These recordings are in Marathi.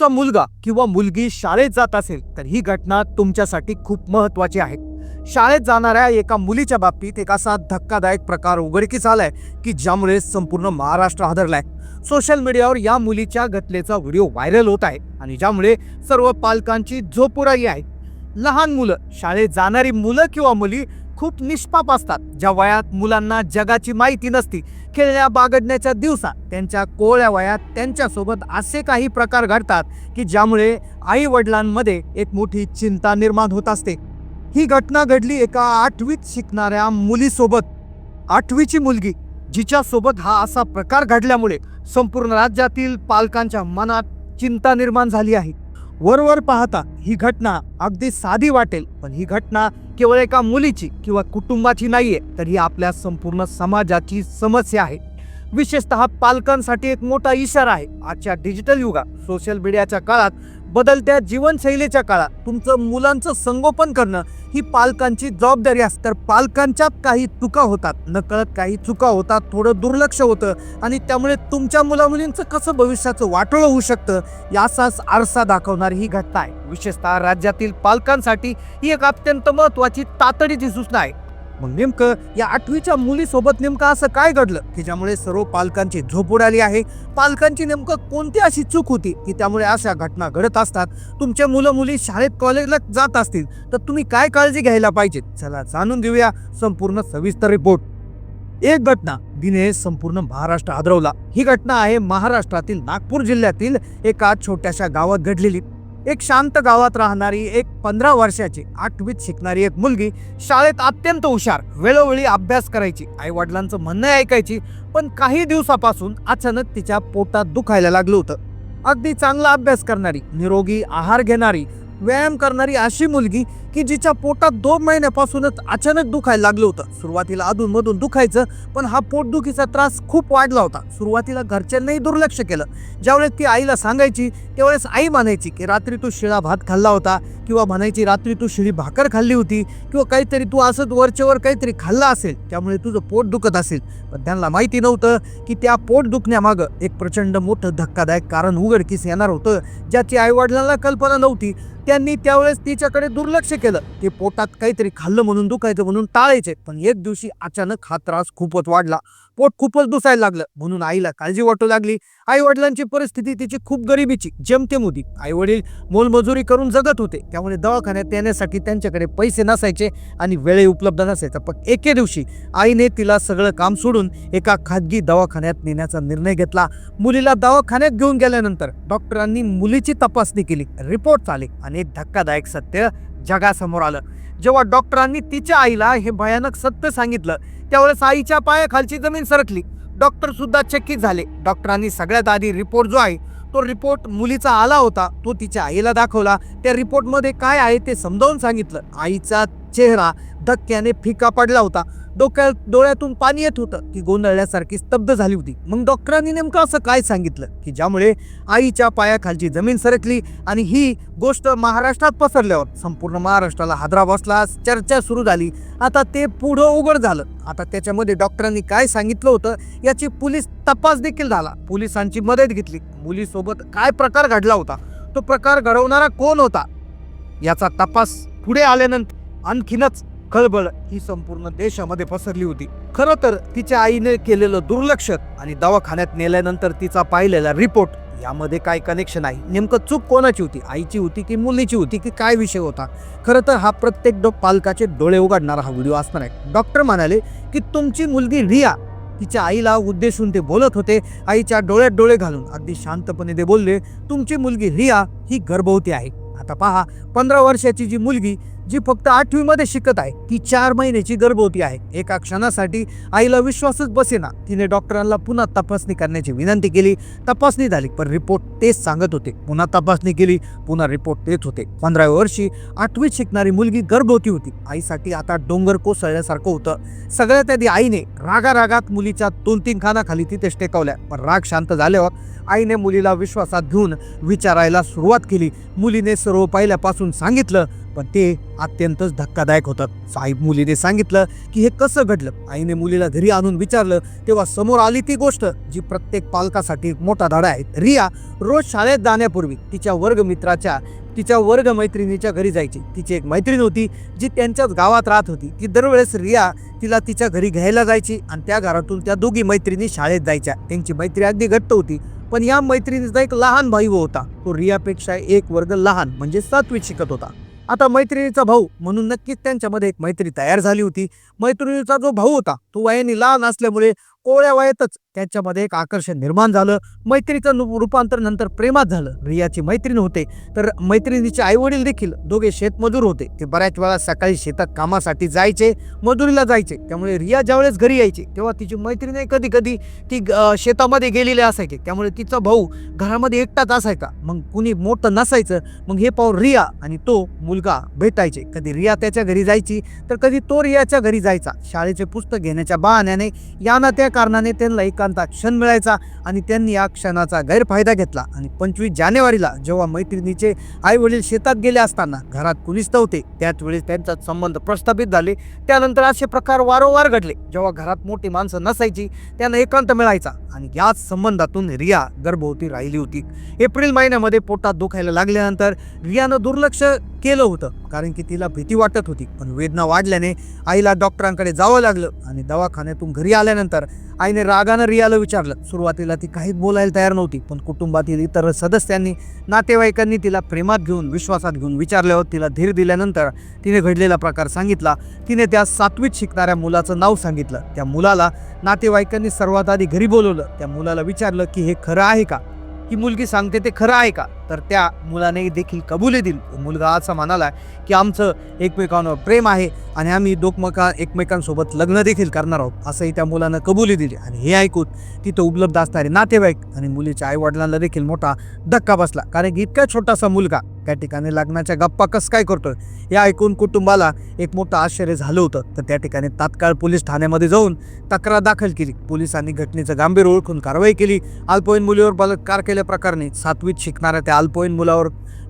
तुमचा मुलगा किंवा मुलगी शाळेत जात असेल तर ही घटना तुमच्यासाठी खूप महत्वाची आहे. शाळेत जाणाऱ्या एका मुलीच्या बाबतीत एक असा धक्कादायक प्रकार उघडकीस आलाय की ज्यामुळे संपूर्ण महाराष्ट्र हादरलाय. सोशल मीडियावर या मुलीच्या घटनेचा व्हिडिओ व्हायरल होत आहे आणि ज्यामुळे सर्व पालकांची झोपुराई आहे. लहान मुलं शाळेत जाणारी मुलं किंवा मुली खूप निष्पाप असतात. ज्या वयात मुलांना जगाची माहिती नसती खेळल्या बागडण्याच्या दिवसात त्यांच्या कोवळ्या वयात त्यांच्यासोबत असे काही प्रकार घडतात की ज्यामुळे आई वडिलांमध्ये एक मोठी चिंता निर्माण होत असते. ही घटना घडली एका आठवीत शिकणाऱ्या मुलीसोबत. आठवीची मुलगी जिच्यासोबत हा असा प्रकार घडल्यामुळे संपूर्ण राज्यातील पालकांच्या मनात चिंता निर्माण झाली आहे. वरवर पाहता ही घटना अगदी साधी वाटेल पण ही घटना केवळ एका मुलीची किंवा कुटुंबाची नाहीये तर ही आपल्या संपूर्ण समाजाची समस्या आहे. विशेषतः पालकांसाठी एक मोठा इशारा आहे. आजच्या डिजिटल युगात सोशल मीडियाच्या काळात बदलत्या जीवनशैलीच्या काळात तुमचं मुलांचं संगोपन करणं ही पालकांची जबाबदारी असते. तर पालकांच्यात काही चुका होतात. नकळत काही चुका होतात थोडं दुर्लक्ष होतं आणि त्यामुळे तुमच्या मुलामुलींचं कसं भविष्याचं वाटोळं होऊ शकतं याचाच आरसा दाखवणारी ही घटना आहे. विशेषतः राज्यातील पालकांसाठी ही एक अत्यंत महत्वाची तातडीची सूचना आहे. मग नेमकं या आठवीच्या मुलीसोबत नेमकं असं काय घडलं? की ज्यामुळे सर्व पालकांची झोप उडाली आहे? पालकांची नेमकं कोणती अशी चूक होती? की त्यामुळे अशा घटना घडत असतात? तुमचे मुलं मुली शाळेत कॉलेजला जात असतील तर तुम्ही काय काळजी घ्यायला पाहिजे? चला जाणून घेऊया संपूर्ण सविस्तर रिपोर्ट. एक घटना दिने संपूर्ण महाराष्ट्र आदरवला. ही घटना आहे महाराष्ट्रातील नागपूर जिल्ह्यातील एका छोट्याशा गावात घडलेली. एक शांत गावात राहणारी एक पंधरा वर्षाची आठवीत शिकणारी एक मुलगी शाळेत अत्यंत हुशार वेळोवेळी अभ्यास करायची आई वडिलांचं म्हणणं ऐकायची पण काही दिवसापासून अचानक तिच्या पोटात दुखायला लागलं होतं. अगदी चांगला अभ्यास करणारी निरोगी आहार घेणारी व्यायाम करणारी अशी मुलगी की जिच्या पोटात दोन महिन्यापासूनच अचानक दुखायला लागलं होतं. सुरुवातीला अधूनमधून दुखायचं पण हा पोटदुखीचा त्रास खूप वाढला होता. सुरुवातीला घरच्यांनाही दुर्लक्ष केलं. ज्यावेळेस ती आईला सांगायची त्यावेळेस आई म्हणायची की रात्री तू शिळा भात खाल्ला होता. किंवा म्हणायची रात्री तू शिळी भाकर खाल्ली होती. किंवा काहीतरी तू असंच वरच्यावर काहीतरी खाल्लं असेल त्यामुळे तुझं पोट दुखत असेल. पण त्यांना माहिती नव्हतं की त्या पोट दुखण्यामागं एक प्रचंड मोठं धक्कादायक कारण उघडकीस येणार होतं ज्याची आईवडिलांना कल्पना नव्हती. त्यांनी त्यावेळेस तिच्याकडे दुर्लक्ष केलं. ते पोटात काहीतरी खाल्लं म्हणून दुखायचं म्हणून टाळायचे. पण एक दिवशी अचानक हा त्रास खूपच वाढला. पोट खूपच दुसायला लागलं. म्हणून आईला काळजी वाटू लागली. आई वडिलांची परिस्थिती तिची खूप गरिबीची. जेमतेम होती. आई वडील मोलमजुरी करून जगत होते. त्यामुळे दवाखान्यात येण्यासाठी त्यांच्याकडे पैसे नसायचे आणि वेळही उपलब्ध नसायचा. पण एके दिवशी आईने तिला सगळं काम सोडून एका खाजगी दवाखान्यात नेण्याचा निर्णय घेतला. मुलीला दवाखान्यात घेऊन गेल्यानंतर डॉक्टरांनी मुलीची तपासणी केली. रिपोर्ट आले आणि एक धक्कादायक सत्य जगासमोर आलं. जेव्हा डॉक्टरांनी तिच्या आईला हे भयानक सत्य सांगितलं त्यावेळेस आईच्या पायाखालची जमीन सरकली. डॉक्टर सुद्धा चकित झाले. डॉक्टरांनी सगळ्यात आधी रिपोर्ट जो आहे तो रिपोर्ट मुलीचा आला होता तो तिच्या आईला दाखवला. त्या रिपोर्टमध्ये काय आहे ते समजावून सांगितलं. आईचा चेहरा धक्क्याने फिका पडला होता. डोक्यात डोळ्यातून पाणी येत होतं ती गोंधळल्यासारखी स्तब्ध झाली होती. मग डॉक्टरांनी नेमकं असं काय सांगितलं? की ज्यामुळे आईच्या पायाखालची जमीन सरकली आणि ही गोष्ट महाराष्ट्रात पसरल्यावर संपूर्ण महाराष्ट्राला हादरा बसला चर्चा सुरू झाली. आता ते पुढं उघड झालं. आता त्याच्यामध्ये डॉक्टरांनी काय सांगितलं होतं याची पोलीस तपास देखील झाला. पोलिसांची मदत घेतली. मुलीसोबत काय प्रकार घडला होता? तो प्रकार घडवणारा कोण होता? याचा तपास पुढे आल्यानंतर आणखीनच खळबळ ही संपूर्ण देशामध्ये पसरली होती. खरं तर तिच्या आईने केलेलं दुर्लक्ष आणि दवाखान्यात नेल्यानंतर तिचा पाहिलेला रिपोर्ट यामध्ये काय कनेक्शन आहे? नेमकं चूक कोणाची होती? आईची होती की मुलीची होती की काय विषय होता? खरं तर हा प्रत्येक डो पालकाचे डोळे उघडणारा हा व्हिडिओ असणार आहे. डॉक्टर म्हणाले की तुमची मुलगी रिया तिच्या आईला उद्देशून ते बोलत होते. आईच्या डोळ्यात डोळे घालून अगदी शांतपणे ते बोलले तुमची मुलगी रिया ही गर्भवती आहे. आता पहा पंधरा वर्षाची जी मुलगी जी फक्त आठवीमध्ये शिकत आहे ती चार महिन्याची गर्भवती आहे. एका क्षणासाठी आईला विश्वासच बसेना. तिने डॉक्टरांना पुन्हा तपासणी करण्याची विनंती केली. तपासणी झाली पण रिपोर्ट तेच सांगत होते. पुन्हा तपासणी केली पुन्हा रिपोर्ट तेच होते. पंधराव्या वर्षी आठवीत शिकणारी मुलगी गर्भवती होती. आईसाठी आता डोंगर कोसळल्यासारखं होतं. सगळ्यात आधी आईने रागा रागात मुलीच्या दोन तीन खानाखाली तिथेच टेकवल्या. पण राग शांत झाल्यावर आईने मुलीला विश्वासात घेऊन विचारायला सुरुवात केली. मुलीने सर्व पहिल्यापासून सांगितलं पण ते अत्यंतच धक्कादायक होतं साहेब मुलीने सांगितलं की हे कसं घडलं? आईने मुलीला घरी आणून विचारलं तेव्हा समोर आली ती गोष्ट जी प्रत्येक पालकासाठी मोठा धडा आहे. रिया रोज शाळेत जाण्यापूर्वी तिच्या वर्गमित्राच्या तिच्या वर्ग मैत्रिणीच्या घरी जायची. तिची एक मैत्रीण होती जी त्यांच्याच गावात राहत होती. ती दरवेळेस रिया तिला तिच्या घरी घ्यायला जायची आणि त्या घरातून त्या दोघी मैत्रिणी शाळेत जायच्या. त्यांची मैत्री अगदी घट्ट होती पण या मैत्रिणीचा एक लहान भाऊ होता. तो रियापेक्षा एक वर्ग लहान म्हणजे सातवीत शिकत होता. आता मैत्रिणीचा भाऊ म्हणून नक्कीच त्यांच्यामध्ये एक मैत्री तयार झाली होती. मैत्रिणीचा जो भाऊ होता तो वयाने लहान असल्यामुळे कोळ्या वयातच त्याच्यामध्ये एक आकर्षण निर्माण झालं. मैत्रीचं रूपांतर नंतर प्रेमात झालं. रियाची मैत्रीण होते. तर मैत्रिणीचे आई वडील देखील दोघे शेतमजूर होते. ते बऱ्याच वेळा सकाळी शेतात कामासाठी जायचे मजुरीला जायचे. त्यामुळे रिया ज्यावेळेस घरी यायची तेव्हा तिची मैत्रीण कधी कधी ती शेतामध्ये गेलेली असायची. त्यामुळे तिचा भाऊ घरामध्ये एकटाच असायचा. मग कुणी मोठं नसायचं मग हे पाहून रिया आणि तो मुलगा भेटायचे. कधी रिया त्याच्या घरी जायची तर कधी तो रियाच्या घरी जायचा. शाळेचे पुस्तक घेण्याच्या बहाण्याने यांना त्या कारणाने त्यांना एकांता क्षण मिळायचा आणि त्यांनी या क्षणाचा गैरफायदा घेतला. आणि पंचवीस जानेवारीला जेव्हा मैत्रिणीचे आई वडील शेतात गेले असताना घरात कुणीच नव्हते त्याच वेळेस त्यांचा संबंध प्रस्थापित झाले. त्यानंतर असे प्रकार वारंवार घडले. जेव्हा घरात मोठी माणसं नसायची त्यांना एकांत मिळायचा आणि याच संबंधातून रिया गर्भवती राहिली होती. एप्रिल महिन्यामध्ये पोटात दुखायला लागल्यानंतर रियानं दुर्लक्ष केलं होतं कारण की तिला भीती वाटत होती. पण वेदना वाढल्याने आईला डॉक्टरांकडे जावं लागलं आणि दवाखान्यातून घरी आल्यानंतर आईने रागानं रियाला विचारलं. सुरुवातीला ती काहीच बोलायला तयार नव्हती पण कुटुंबातील इतर सदस्यांनी नातेवाईकांनी तिला प्रेमात घेऊन विश्वासात घेऊन विचारल्यावर तिला धीर दिल्यानंतर तिने घडलेला प्रकार सांगितला. तिने त्या सातवीत शिकणाऱ्या मुलाचं नाव सांगितलं. त्या मुलाला नातेवाईकांनी सर्वात आधी घरी बोलवलं. त्या मुलाला विचारलं की हे खरं आहे का? ही मुलगी सांगते ते खरं आहे का? तर त्या मुलाने देखील कबुली दिली. तो मुलगा असा म्हणाला की आमचं एकमेकांवर प्रेम आहे आणि आम्ही दोकमका एकमेकांसोबत लग्न देखील करणार आहोत. असंही त्या मुलानं कबुली दिली. आणि हे ऐकून तिथं उपलब्ध असणारे नातेवाईक आणि मुलीच्या आईवडिलांना देखील मोठा धक्का बसला. कारण की इतका छोटासा मुलगा त्या ठिकाणी लग्नाच्या गप्पा कसं काय करतोय हे ऐकून कुटुंबाला एक मोठं आश्चर्य झालं होतं. तर त्या ठिकाणी तात्काळ पोलीस ठाण्यामध्ये जाऊन तक्रार दाखल केली. पोलिसांनी घटनेचं गांभीर ओळखून कारवाई केली. अल्पवयीन मुलीवर बलात्कार केल्याप्रकरणी सातवीत शिकणाऱ्या त्या अल्पवयीन मुलावर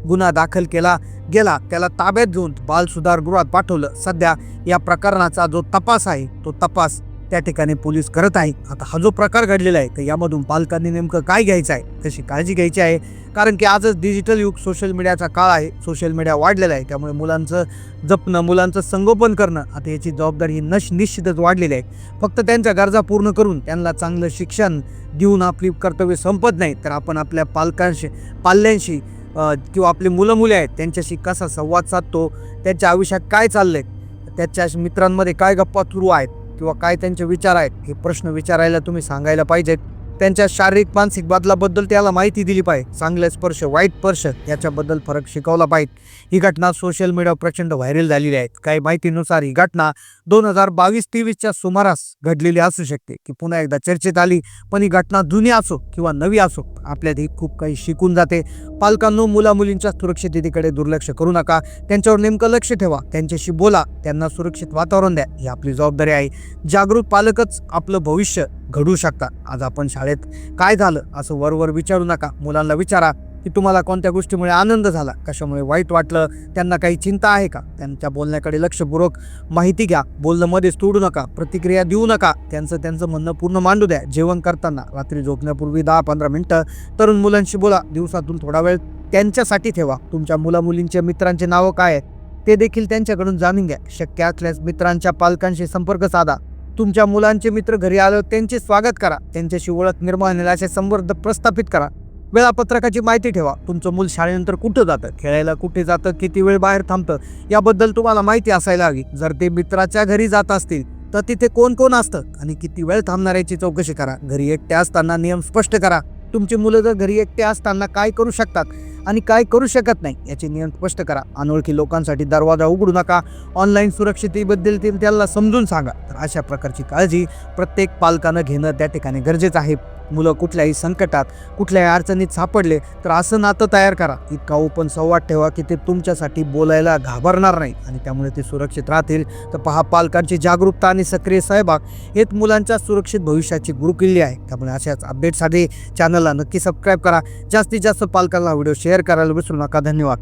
गुन्हा दाखल केला गेला. त्याला ताब्यात घेऊन बाल गृहात पाठवलं. सध्या या प्रकरणाचा जो तपास आहे तो तपास त्या ठिकाणी पोलीस करत आहे आता हा जो प्रकार घडलेला आहे तर यामधून पालकांनी नेमकं काय घ्यायचं आहे? कशी काळजी घ्यायची आहे? कारण की आजच डिजिटल युग सोशल मीडियाचा काळ आहे. सोशल मीडिया वाढलेला आहे. त्यामुळे मुलांचं जपणं मुलांचं संगोपन करणं आता याची जबाबदारी ही नश निश्चितच वाढलेली आहे. फक्त त्यांच्या गरजा पूर्ण करून त्यांना चांगलं शिक्षण देऊन आपली कर्तव्य संपत नाही तर आपण आपल्या पालकांशी पाल्यांशी किंवा आपली मुलं मुले आहेत त्यांच्याशी कसा संवाद साधतो त्यांच्या आयुष्यात काय चाललं आहे त्याच्या मित्रांमध्ये काय गप्पा सुरू आहेत किंवा काय त्यांचे विचार आहेत हे प्रश्न विचारायला तुम्ही सांगायला पाहिजेत. त्यांच्या शारीरिक मानसिक बदलाबद्दल त्याला माहिती दिली पाहिजे. चांगले स्पर्श वाईट स्पर्श याच्याबद्दल फरक शिकवला पाहिजे. ही घटना सोशल मीडियावर प्रचंड व्हायरल झालेली आहे. काही माहितीनुसार ही घटना दोन हजार बावीस तेवीसच्या सुमारास घडलेली असू शकते की पुन्हा एकदा चर्चेत आली पण ही घटना जुनी असो किंवा नवी असो आपल्यात ही खूप काही शिकून जाते. पालकांनो मुला मुलींच्या सुरक्षिततेकडे दुर्लक्ष करू नका. त्यांच्यावर नेमकं लक्ष ठेवा. त्यांच्याशी बोला. त्यांना सुरक्षित वातावरण द्या. ही आपली जबाबदारी आहे. जागृत पालकच आपलं भविष्य घडवू शकतात. आज आपण शाळेत काय झालं असं वरवर विचारू नका. मुलांना विचारा. की तुम्हाला कोणत्या गोष्टीमुळे आनंद झाला? कशामुळे वाईट वाटलं? त्यांना काही चिंता आहे का? त्यांच्या बोलण्याकडे लक्षपूर्वक माहिती घ्या. बोलणं मध्येच तोडू नका. प्रतिक्रिया देऊ नका. त्यांचं त्यांचं म्हणणं पूर्ण मांडू द्या. जेवण करताना रात्री झोपण्यापूर्वी दहा पंधरा मिनटं तरुण मुलांशी बोला. दिवसातून थोडा वेळ त्यांच्यासाठी ठेवा. तुमच्या मुलामुलींच्या मित्रांचे नावं काय आहेत? ते देखील त्यांच्याकडून जाणून घ्या. शक्य असल्यास मित्रांच्या पालकांशी संपर्क साधा. तुमच्या मुलांचे मित्र घरी आल्यावर त्यांचे स्वागत करा. त्यांच्याशी ओळख निर्माण होईल असे प्रस्थापित करा. वेळापत्रकाची माहिती ठेवा. तुमचं मूल शाळेनंतर कुठं जातं? खेळायला कुठे जातं? किती वेळ बाहेर थांबतं? याबद्दल तुम्हाला माहिती असायला हवी. जर ते मित्राच्या घरी जात असतील तर तिथे कोण कोण असतं? आणि किती वेळ थांबणार याची चौकशी करा. घरी एकटे असताना नियम स्पष्ट करा. तुमची मुलं जर घरी एकटे असताना काय करू शकतात आणि काय करू शकत नाही याचे नियम स्पष्ट करा. अनोळखी लोकांसाठी दरवाजा उघडू नका. ऑनलाईन सुरक्षिततेबद्दल त्यांना समजून सांगा. तर अशा प्रकारची काळजी प्रत्येक पालकानं घेणं त्या ठिकाणी गरजेचं आहे. मुलं कुठल्याही संकटात कुठल्याही अडचणीत सापडले तर असं नातं तयार करा. इतका ओपन संवाद ठेवा की ते तुमच्यासाठी बोलायला घाबरणार नाही आणि त्यामुळे ते सुरक्षित राहतील. तर पहा पालकांची जागरूकता आणि सक्रिय सहभाग हेच मुलांच्या सुरक्षित भविष्याची गुरुकिल्ली आहे. त्यामुळे अशाच अपडेटसाठी चॅनलला नक्की सबस्क्राईब करा. जास्तीत जास्त पालकांना व्हिडिओ शेअर करायला विसरू नका. धन्यवाद.